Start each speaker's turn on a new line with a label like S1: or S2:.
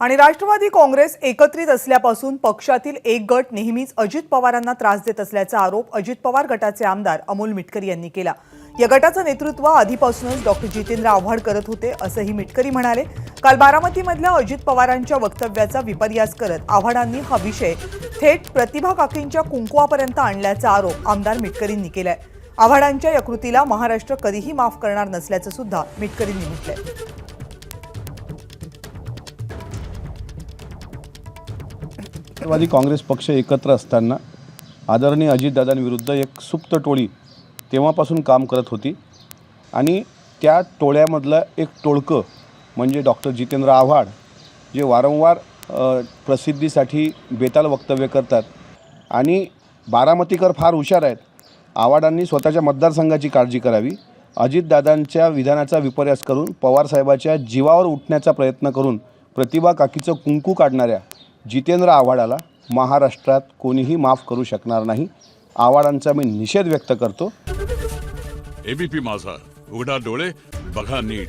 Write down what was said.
S1: आणि राष्ट्रवादी काँग्रेस एकत्रित असल्यापासून पक्षातील एक गट नेहमीच अजित पवारांना त्रास देत असल्याचा आरोप अजित पवार गटाचे आमदार अमोल मिटकरी यांनी केला. या गटाचं नेतृत्व आधीपासूनच डॉक्टर जितेंद्र आव्हाड करत होते असंही मिटकरी म्हणाले. काल बारामतीमधल्या अजित पवारांच्या वक्तव्याचा विपर्यास करत आव्हाडांनी हा विषय थेट प्रतिभा काकींच्या कुंकुवापर्यंत आणल्याचा आरोप आमदार मिटकरींनी केलाय. आव्हाडांच्या या कृतीला महाराष्ट्र कधीही माफ करणार नसल्याचं सुद्धा मिटकरींनी म्हटलंय.
S2: राष्ट्रवादी काँग्रेस पक्ष एकत्र असताना आदरणीय अजितदादांविरुद्ध एक सुप्त टोळी तेव्हापासून काम करत होती. आणि त्या टोळ्यामधलं एक टोळकं म्हणजे डॉक्टर जितेंद्र आव्हाड जे वारंवार प्रसिद्धीसाठी बेताल वक्तव्य करतात. आणि बारामतीकर फार हुशार आहेत. आव्हाडांनी स्वतःच्या मतदारसंघाची काळजी करावी. अजितदादांच्या विधानाचा विपर्यास करून पवारसाहेबाच्या जीवावर उठण्याचा प्रयत्न करून प्रतिभा काकीचं कुंकू काढणाऱ्या जितेंद्र आव्हाडाला महाराष्ट्रात कोणीही माफ करू शकणार नाही. आव्हाडांचा मी निषेध व्यक्त करतो.
S3: एबीपी माझा. उघडा डोळे बघा नीट.